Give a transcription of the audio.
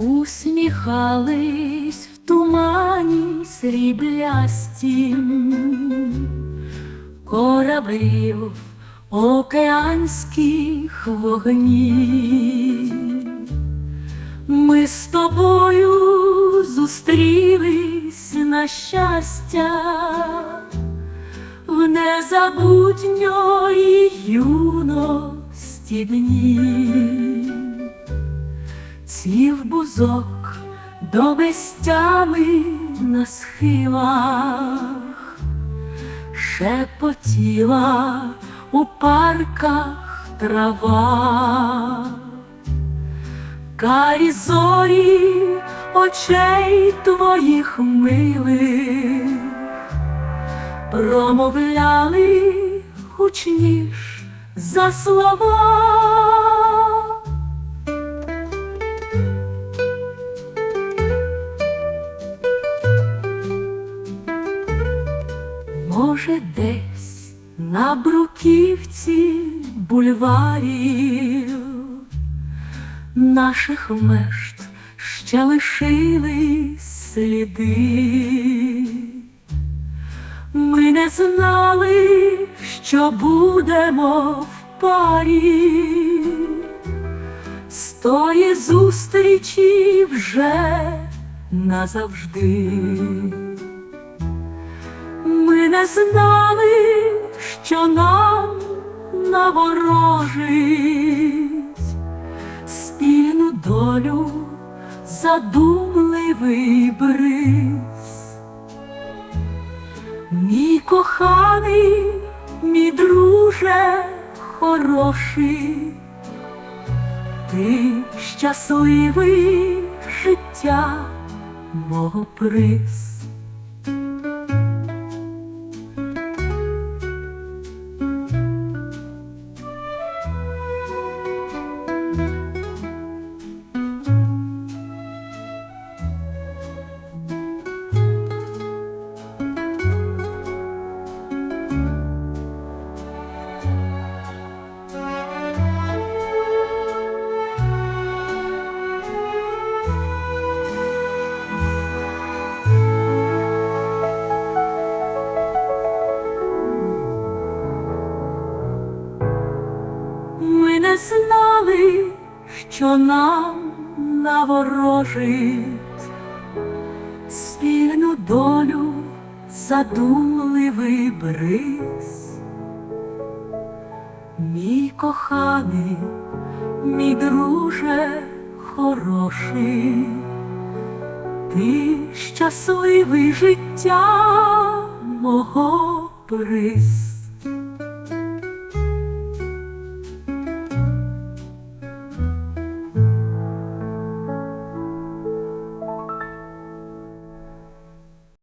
Колихались в тумані сріблястім кораблів океанських вогнів. Ми з тобою зустрілись на щастя в незабутньої юності дні. Ців бузок до безтями на схилах, шепотіла у парках трава, карі зорі очей твоїх милих промовляли гучніш за слова. Може, десь на бруківці бульварів наших мешт ще лишились сліди. Ми не знали, що будемо в парі, з тої зустрічі вже назавжди. Не знали, що нам наворожить спільну долю задумливий бриз. Мій коханий, мій друже хороший, ти щасливий життя мого приз. Знали, що нам наворожить спільну долю задумливий бриз. Мій коханий, мій друже хороший, ти щасливий життя мого приз.